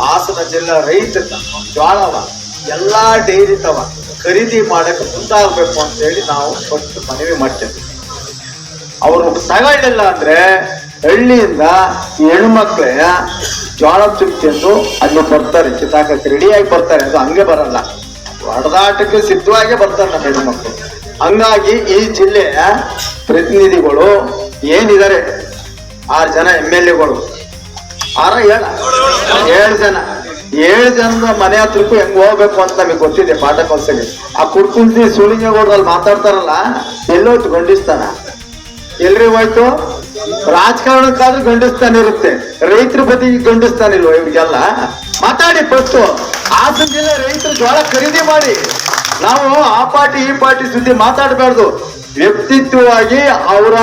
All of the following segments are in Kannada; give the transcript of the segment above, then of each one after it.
ಹಾಸನ ಜಿಲ್ಲಾ ರೈತರ ಜ್ವಾಳವ, ಎಲ್ಲಾ ಡೈರಿ ತವ ಖರೀದಿ ಮಾಡಕ್ಕೆ ಮುಂದಾಗಬೇಕು ಅಂತ ಹೇಳಿ ನಾವು ಫಸ್ಟ್ ಮನವಿ ಮಾಡ್ತೇವೆ. ಅವರು ತಗೊಳ್ಳಿಲ್ಲ ಅಂದ್ರೆ ಹಳ್ಳಿಯಿಂದ ಹೆಣ್ಮಕ್ಳೆ ಜೋಳ ಚುಕ್ಕಿಂದು ಅಲ್ಲಿ ಬರ್ತಾರೆ, ಚಿತಾಕಕ್ಕೆ ರೆಡಿಯಾಗಿ ಬರ್ತಾರೆ, ಅದು ಹಂಗೆ ಬರಲ್ಲ. ಹೊಡೆದಾಟಕ್ಕೆ ಸಿದ್ಧವಾಗಿ ಬರ್ತಾರೆ ನಮ್ಮ ಹೆಣ್ಮಕ್ಳು. ಹಂಗಾಗಿ ಈ ಜಿಲ್ಲೆಯ ಪ್ರತಿನಿಧಿಗಳು ಏನಿದ್ದಾರೆ? ಆರು ಜನ ಎಂ ಎಲ್ ಎಗಳು. ಆರ ಏಳ ಏಳು ಜನ. ಏಳು ಜನದ ಮನೆ ಹತ್ರಕ್ಕೂ ಹೆಂಗ್ ಹೋಗ್ಬೇಕು ಅಂತ ನಮಗೆ ಗೊತ್ತಿದೆ ಪಾಠ ಕಲ್ಸಲಿ ಆ ಕುಡ್ಕುಂತಿ ಸುಳಿಂಗೇಗೌಡ್ರಲ್ಲಿ ಮಾತಾಡ್ತಾರಲ್ಲ ಎಲ್ಲೋಯ್ತು ಗಂಡಿಸ್ತಾನ. ಎಲ್ರಿ ಹೋಯ್ತು? ರಾಜಕಾರಣಕ್ಕಾದ್ರೂ ಗಂಡಿಸ್ತಾನೆ ಇರುತ್ತೆ. ರೈತರ ಬದಿ ಗಂಡಿಸ್ತಾನಿಲ್ವ ಇವ್ರಿಗೆಲ್ಲ? ಮಾತಾಡಿ ಫಸ್ಟು ಹಾಸನ ಜಿಲ್ಲೆ ರೈತರು ಜೋಳ ಖರೀದಿ ಮಾಡಿ. ನಾವು ಆ ಪಾರ್ಟಿ ಈ ಪಾರ್ಟಿ ಸುದ್ದಿ ಮಾತಾಡಬಾರ್ದು. ವ್ಯಕ್ತಿತ್ವವಾಗಿ ಅವರ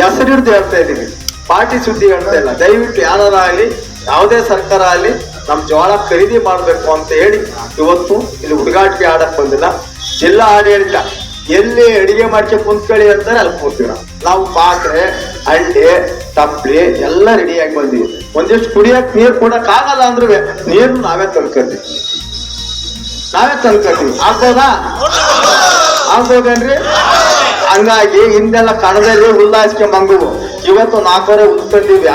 ಹೆಸರಿಡ್ದು ಹೇಳ್ತಾ ಇದೀವಿ ಪಾರ್ಟಿ ಸುದ್ದಿ ಹೇಳ್ತಾ ಇಲ್ಲ. ದಯವಿಟ್ಟು ಯಾರಾಗಲಿ ಯಾವುದೇ ಸರ್ಕಾರ ಆಗಲಿ ನಮ್ಮ ಜೋಳ ಖರೀದಿ ಮಾಡಬೇಕು ಅಂತ ಹೇಳಿ ಇವತ್ತು ಇಲ್ಲಿ ಹುಡುಗಾಟಿಗೆ ಆಡಕ್ಕೆ ಬಂದಿಲ್ಲ. ಜಿಲ್ಲಾ ಆಡಳಿತ ಎಲ್ಲಿ ಅಡಿಗೆ ಮಾಡ್ಕೆ ಕುಂತ್ಕೊಳ್ಳಿ ಅಂತಾರೆ ಅಲ್ಲಿ ಕೂತೀವಿ ನಾವು. ಪಾತ್ರೆ ಹಳ್ಳಿ ತಪ್ಪಲಿ ಎಲ್ಲ ರೆಡಿಯಾಗಿ ಬಂದಿವಿ. ಒಂದಿಷ್ಟು ಕುಡಿಯಕ್ ನೀರು ಕೊಡಕ್ ಆಗಲ್ಲ ಅಂದ್ರೂ ನೀರು ನಾವೇ ತಂದ್ಕೊತೀವಿ. ನಾವೇ ತಂದ್ಕೊತೀವಿ. ಆಗ್ಬೋದಾ? ಆಗ್ಬೋದೇನ್ರಿ? ಹಂಗಾಗಿ ಹಿಂದೆಲ್ಲ ಕಣದಲ್ಲಿ ಉಲ್ಲಾಸಕ್ಕೆ ಮಂಗುವು. ಇವತ್ತು ನಾಲ್ಕೂವರೆ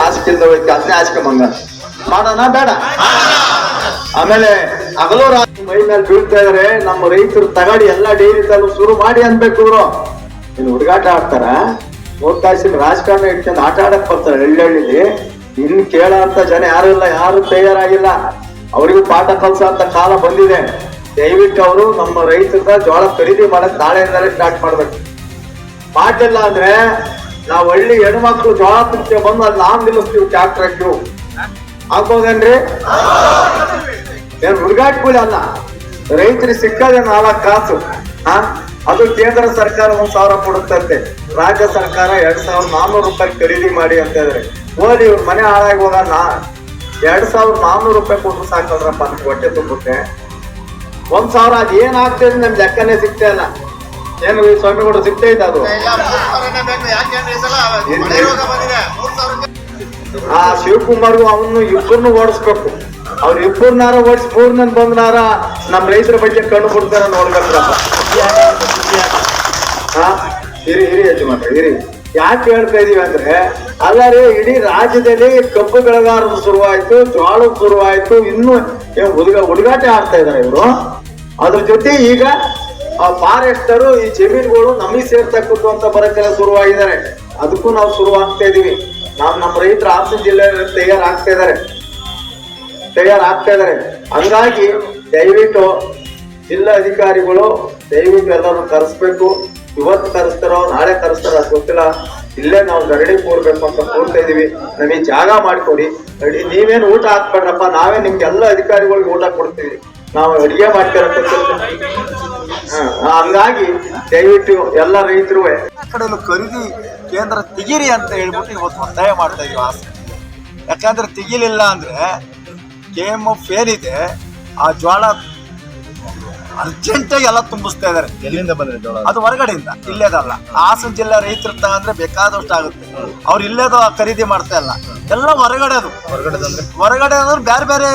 ಹಾಸ್ಕಿಲ್ದ ಹೋಯ್ತು ಅದನ್ನೇ ಹಾಸ್ಕೆ ಮಂಗ. ಮಾಡೋಣ, ಬೇಡ. ಆಮೇಲೆ ಹಗಲು ರಾತ್ರಿ ಮೈ ಮೇಲೆ ಬೀಳ್ತಾ ಇದಾರೆ. ನಮ್ಮ ರೈತರು ತಗಡಿ ಎಲ್ಲ ಡೈರಿ ತಲು ಶುರು ಮಾಡಿ ಅನ್ಬೇಕು ಇವರು. ಇನ್ನು ಹುಡುಗಾಟ ಆಡ್ತಾರ. ತಾಸಿನ ರಾಜಕಾರಣ ಇಟ್ಕೊಂಡು ಆಟ ಆಡಕ್ ಬರ್ತಾರೆ ಹಳ್ಳಿಲಿ ಇನ್ ಕೇಳೋ ಅಂತ ಜನ ಯಾರು ಇಲ್ಲ, ಯಾರು ತಯಾರಾಗಿಲ್ಲ ಅವರಿಗೂ ಪಾಠ ಕಲ್ಸೋ ಅಂತ ಕಾಲ ಬಂದಿದೆ. ದಯವಿಟ್ಟು ಅವರು ನಮ್ಮ ರೈತರ ಜೋಳ ಖರೀದಿ ಮಾಡಕ್ ನಾಳೆಯಿಂದಲೇ ಸ್ಟಾರ್ಟ್ ಮಾಡ್ಬೇಕು. ಮಾಡಿಲ್ಲ ಅಂದ್ರೆ ನಾವು ಹಳ್ಳಿ ಹೆಣ್ಮಕ್ಳು ತುಕ್ಕೆ ಬಂದು ಅಲ್ಲಿ ಲಾಂಗ್ ನಿಲ್ಲಿಸ್ತೀವಿ ಟ್ಯಾಕ್ಟರ್ ಹಾಕಿವು ಆಗ್ಬೋದೇನ್ರಿ? ಏನ್ ಹುಡುಗಾಟ್ ಕೂಲಿ ಅಲ್ಲ. ರೈತರಿಗೆ ಸಿಕ್ಕದೆ ನಾಲ್ಕು ಕಾಸು. ಹಾ? ಅದು ಕೇಂದ್ರ ಸರ್ಕಾರ ಒಂದ್ ಸಾವಿರ ಕೊಡುತ್ತಂತೆ. ರಾಜ್ಯ ಸರ್ಕಾರ ಎರಡ್ ಸಾವಿರದ ನಾನ್ನೂರು ರೂಪಾಯಿ ಖರೀದಿ ಮಾಡಿ ಅಂತ ಹೇಳಿದ್ರೆ. ಹೋಗಿ ಇವ್ರ ಮನೆ ಹಾಳಾಗಿ ಹೋಗ ನಾ ಎರಡ್ ಸಾವಿರದ ನಾನ್ನೂರು ರೂಪಾಯಿ ಕೊಟ್ಟು ಸಾಕಲ್ರಪ್ಪ ಅಂತ ಹೊಟ್ಟೆ ತುಂಬುತ್ತೆ ಒಂದ್ ಸಾವಿರ ಅದ್ ಏನ್ ಆಗ್ತದೆ ನಮ್ ಲೆಕ್ಕನೇ ಸಿಗ್ತಾ ಇಲ್ಲ. ಏನು ಈ ಸ್ವಾಮಿಗಳು ಸಿಗ್ತಾ ಅದು. ಆ ಶಿವಕುಮಾರ್ಗೂ ಅವನು ಇಬ್ಬರನ್ನು ಓಡಿಸ್ಬೇಕು. ಅವ್ರ ಇಬ್ಬರನ್ನಾರ ಓಡಿಸಿ ಪೂರ್ಣನ್ ಬಂದ್ನಾರ ನಮ್ಮ ರೈತರ ಬಗ್ಗೆ ಕಣ್ಣು ಕೊಡ್ತಾರ ನೋಡ್ಬೇಕ್ರಪ್ಪ. ಹಾ? ಹಿರಿ ಹಿರಿ ಯಜಮಾನ್ರೆ ಹಿರಿ ಯಾಕೆ ಹೇಳ್ತಾ ಇದೀವಿ ಅಂದ್ರೆ ಅಲ್ಲ ರೀ ಇಡೀ ರಾಜ್ಯದಲ್ಲಿ ಕಬ್ಬು ಬೆಳೆಗಾರರು ಶುರುವಾಯ್ತು ಜೋಳ ಶುರುವಾಯ್ತು ಇನ್ನು ಹುಡುಗ ಹುಡುಗಾಟ ಆಡ್ತಾ ಇದಾರೆ ಇವರು. ಅದ್ರ ಜೊತೆ ಈಗ ಆ ಫಾರೆಸ್ಟರು ಈ ಜಮೀನುಗಳು ನಮಗೆ ಸೇರ್ತಕ್ಕದ್ದು ಅಂತ ಬರಕ್ಕೆಲ್ಲ ಶುರುವಾಗಿದ್ದಾರೆ. ಅದಕ್ಕೂ ನಾವು ಶುರು ಆಗ್ತಾ ಇದೀವಿ. ನಾವು ನಮ್ಮ ರೈತರು ಹಾಸನ ಜಿಲ್ಲೆ ತಯಾರಾಗ್ತಾ ಇದಾರೆ ತಯಾರಾಗ್ತಾ ಇದಾರೆ ಹಂಗಾಗಿ ದಯವಿಟ್ಟು ಜಿಲ್ಲಾ ಅಧಿಕಾರಿಗಳು ದಯವಿಟ್ಟು ಎಲ್ಲರೂ ತರಿಸ್ಬೇಕು ಇವತ್ತು ತರಿಸ್ತಾರೋ ನಾಳೆ ತರಿಸ್ತಾರೋ ಅದು ಗೊತ್ತಿಲ್ಲ. ಇಲ್ಲೇ ನಾವು ಧರಣಿ ಕೂರ್ಬೇಕು ಅಂತ ಕೂರ್ತಾ ಇದೀವಿ. ನಮಗೆ ಜಾಗ ಮಾಡಿಕೊಡಿ. ಅಡಿ ನೀವೇನು ಊಟ ಹಾಕ್ಬೇಡ್ರಪ್ಪ. ನಾವೇ ನಿಮ್ಗೆ ಎಲ್ಲ ಅಧಿಕಾರಿಗಳಿಗೆ ಊಟ ಕೊಡ್ತೀವಿ. ನಾವು ಅಡಿಗೆ ಮಾಡ್ತಿರಕ್ಕೆ ಹಂಗಾಗಿ ದಯವಿಟ್ಟು ಎಲ್ಲ ರೈತರು ಕಡೆಯಲ್ಲೂ ಖರೀದಿ ಕೇಂದ್ರ ತೆಗೀರಿ ಅಂತ ಹೇಳ್ಬಿಟ್ಟು ಇವತ್ತು ಒತ್ತಾಯ ಮಾಡ್ತಾ ಇದೀವಿ ಆಸೆ. ಯಾಕಂದ್ರೆ ತೆಗಿಲಿಲ್ಲ ಅಂದ್ರೆ ಕೆ ಎಂ ಎಫ್ ಏನಿದೆ ಆ ಜ್ವಾಳ ಅರ್ಜೆಂಟಾಗಿ ಎಲ್ಲ ತುಂಬಿಸ್ತಾ ಇದಾರೆ ಎಲ್ಲಿಂದ ಬಂದ್ರೆ ಜೋಳ ಅದು ಹೊರಗಡೆಯಿಂದ ಇಲ್ಲೇದಲ್ಲ. ಹಾಸನ ಜಿಲ್ಲೆ ರೈತರು ತಗಂದ್ರೆ ಬೇಕಾದಷ್ಟು ಆಗುತ್ತೆ. ಅವ್ರು ಇಲ್ಲೇದು ಖರೀದಿ ಮಾಡ್ತಾ ಇಲ್ಲ. ಎಲ್ಲ ಹೊರಗಡೆ ಅದು. ಹೊರಗಡೆ ಅಂದ್ರೆ ಹೊರಗಡೆ ಅಂದ್ರೆ ಬೇರೆ ಬೇರೆ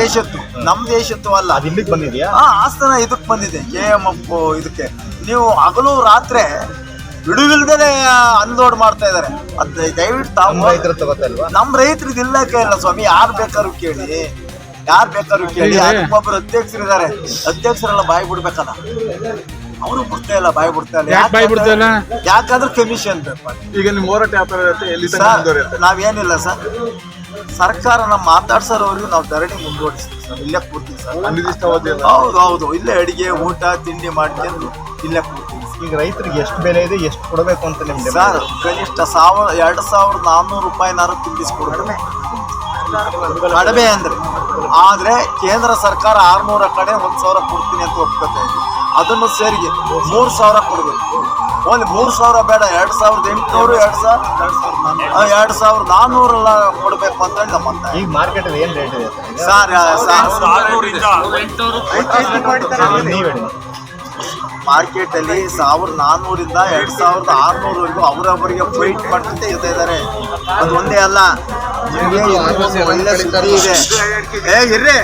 ದೇಶದಿಂದ. ನಮ್ಮ ದೇಶದ್ದು ಅಲ್ಲ. ಅದು ಇಲ್ಲಿಗೆ ಬಂದಿದ್ಯಾ? ಆ ಆಸ್ತನ ಇದಕ್ಕೆ ಬಂದಿದೆ. ಕೆ ಎಂ ಎಫ್ ಇದಕ್ಕೆ. ನೀವು ಹಗಲು ರಾತ್ರಿ ಬಿಡುವಿಲ್ದೇನೆ ಅನ್ಲೋಡ್ ಮಾಡ್ತಾ ಇದಾರೆ. ಅದ್ ದಯವಿಟ್ಟು ತಾವು ರೈತರು ತಗೋತಲ್ವಾ ನಮ್ಮ ನಮ್ ಇಲ್ಲ ಕೇಳಲ್ಲ ಇಲ್ಲ ಸ್ವಾಮಿ. ಯಾರು ಬೇಕಾದ್ರು ಕೇಳಿ. ಯಾರು ಬೇಕಾದ್ರು ಕೇಳಿ. ಒಬ್ಬರು ಅಧ್ಯಕ್ಷರು ಇದ್ದಾರೆ ಅಧ್ಯಕ್ಷರೆಲ್ಲ ಬಾಯಿ ಬಿಡ್ಬೇಕಲ್ಲ. ಅವರು ಬಿಡ್ತಾ ಇಲ್ಲ ಬಾಯಿ ಬಿಡ್ತಾ ಇಲ್ಲ. ಯಾಕ್ ಬಾಯಿ ಬಿಡ್ತಾ ಇಲ್ಲ? ಯಾಕಂದ್ರೆ ಕಮಿಷನ್ ಬೇಕು. ಈಗ ನಿಮ್ಮ ಹೋರಾಟ ಯಾವ ಇರುತ್ತೆ? ಎಲ್ಲಿ ತನಕ ಸರ್ ನಾವೇನಿಲ್ಲ ಸರ್. ಸರ್ಕಾರ ನಮ್ಮ ಮಾತಾಡ್ಸೋರವ್ರಿಗೆ ನಾವು ಧರಣಿ ಮುಂದುವರಿಸ್ತೀವಿ ಸರ್. ಇಲ್ಲೇ ಕೂರ್ತೀವಿ ಸರ್. ಅಲ್ಲ? ಹೌದು ಹೌದು. ಇಲ್ಲೇ ಅಡಿಗೆ ಊಟ ತಿಂಡಿ ಮಾಡ್ಕೊಂಡು ಇಲ್ಲೇ ಕೂರ್ತೀವಿ ಈಗ ರೈತರಿಗೆ ಎಷ್ಟು ಬೆಲೆ ಇದೆ ಎಷ್ಟು ಕೊಡಬೇಕು ಅಂತ ನಿಮ್ಗೆ ಸರ್ ಕನಿಷ್ಠ ಸಾವಿರ ಎರಡು ಸಾವಿರದ ನಾನ್ನೂರು ರೂಪಾಯಿನಾರು ತುಂಬಿಸ್ಕೊಡ್ತಾರೆ ಕಡಿಮೆ ಅಂದ್ರೆ. ಆದ್ರೆ ಕೇಂದ್ರ ಸರ್ಕಾರ ಆರ್ನೂರ ಕಡೆ ಒಂದ್ ಸಾವಿರ ಕೊಡ್ತೀನಿ ಅಂತ ಒಪ್ಕೊತಾ ಇದೆ. ಅದನ್ನು ಸೇರಿಗೆ ಮೂರು ಸಾವಿರ ಕೊಡ್ಬೇಕು. ಒಂದು ಮೂರು ಸಾವಿರ ಬೇಡ ಎರಡು ಸಾವಿರದ ಎಂಟುನೂರು ಎರಡು ಸಾವಿರ ಎರಡು ಸಾವಿರದ ನಾನ್ನೂರೆಲ್ಲ ಕೊಡಬೇಕು ಅಂತ ಹೇಳಿ ನಮ್ಮ. ಈಗ ಮಾರ್ಕೆಟ್ ಏನ್ ರೇಟ್ ಇದೆ? Sir sir. ನೀವ್ ಹೇಳಿ. ಮಾರ್ಕೆಟ್ ಅಲ್ಲಿ ಸಾವಿರದ ನಾನ್ನೂರಿಂದ ಎರಡು ಸಾವಿರದ ಆರ್ನೂರವರೆಗೂ ಅವರವರಿಗೆ ಫೈಟ್ ಮಾಡ್ತಾ ಇರ್ತಾ ಇದ್ದಾರೆ. ಅದು ಒಂದೇ ಅಲ್ಲ. ಒಳ್ಳೆ ಸುದ್ದಿ ಇದೆ. ಏ ಇರ್ರಿ.